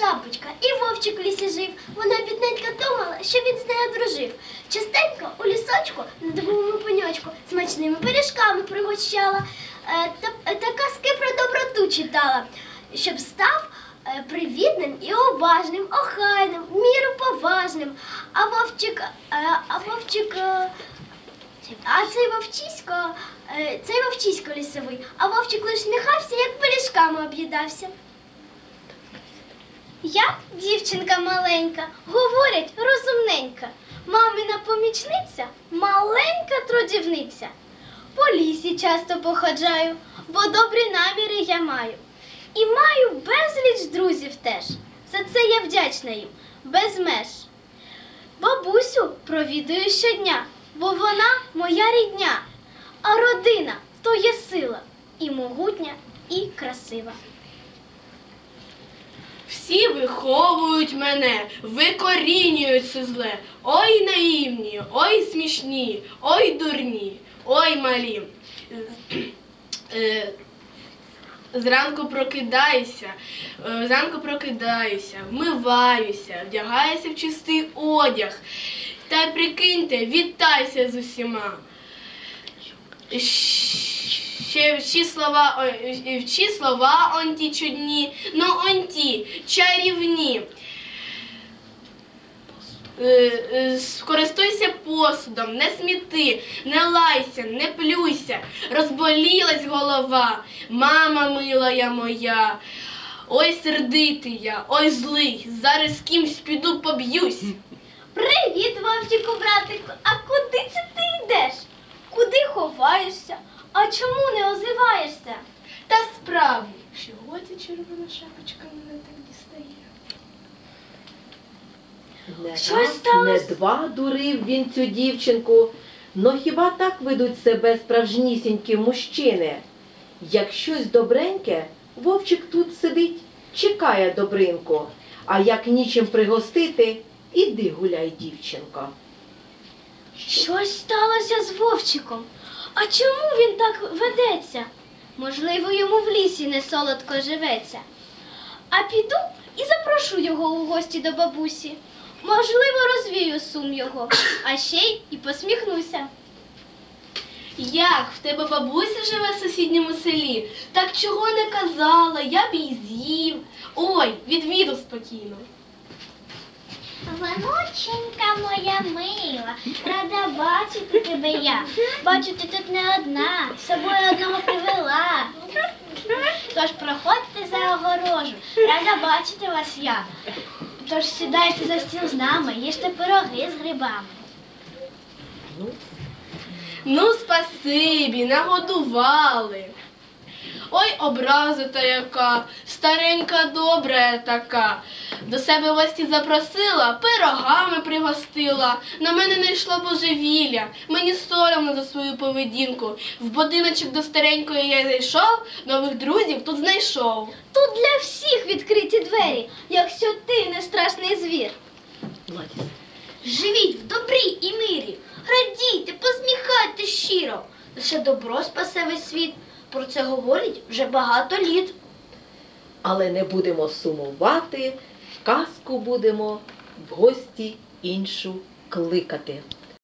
Шапочка і вовчик в лісі жив. Вона бідненька думала, що він з нею дружив. Частенько у лісочку на дубовому пеньочку смачними пиріжками пригощала е, та, е, та казки про доброту читала, щоб став е, привітним і уважним, охайним, міру поважним. А вовчик, а вовчик. а цей вовчисько, цей вовчисько лісовий, а вовчик лиш сміхався, як пиріжками об'їдався. Я, дівчинка маленька, говорять розумненька. Мамина помічниця маленька трудівниця. По лісі часто походжаю, бо добрі наміри я маю. І маю безліч друзів теж. За це я вдячна їм, без меж. Бабусю провідую щодня, бо вона моя рідня, а родина то є сила, і могутня, і красива. Всі виховують мене, викорінюють все зле. Ой наївні, ой смішні, ой дурні, ой малі. Е, Зранку прокидаюся, е, зранку прокидаюся, вмиваюся, вдягаюся в чистий одяг. Та прикиньте, вітайся з усіма. Ще вчи слова, ой, вчи слова онті чудні, ну онті, чарівні. Е, е, посудом, не сміти, не лайся, не плюйся, розболілась голова, мама милая моя. Ой, сердитий я, ой злий, зараз з кимсь піду поб'юсь. Привіт, вовчику, братику. А куди це ти йдеш? Куди ховаєшся? А чому не озиваєшся? Та справді, чого ця червона шапочка мене так дістає? Не Що раз, сталося? не два дурив він цю дівчинку. Но хіба так ведуть себе справжнісінькі мужчини? Як щось добреньке, вовчик тут сидить, чекає добринку, а як нічим пригостити, іди гуляй, дівчинко. Щось сталося з вовчиком. А чому він так ведеться? Можливо, йому в лісі не солодко живеться. А піду і запрошу його у гості до бабусі. Можливо, розвію сум його, а ще й і посміхнуся. Як в тебе бабуся живе в сусідньому селі? Так чого не казала, я б її з'їв. Ой, відвіду спокійно. Внученька моя мила, рада бачити тебе я. Бачу, ти тут не одна, з собою одного привела. Тож проходьте за огорожу, рада бачити вас я. Тож сідайте за стіл з нами, їжте пироги з грибами. Ну, спасибі, нагодували. Ой, образа та яка, старенька добра така. До себе гості запросила, пирогами пригостила. На мене не йшло божевілля. Мені соромно за свою поведінку. В будиночок до старенької я зайшов, нових друзів тут знайшов. Тут для всіх відкриті двері, якщо ти не страшний звір. Владіс, Живіть в добрі і мирі, радійте, посміхайте щиро. Лише добро спасе весь світ. Про це говорять вже багато літ. але не будемо сумувати, казку будемо в гості іншу кликати.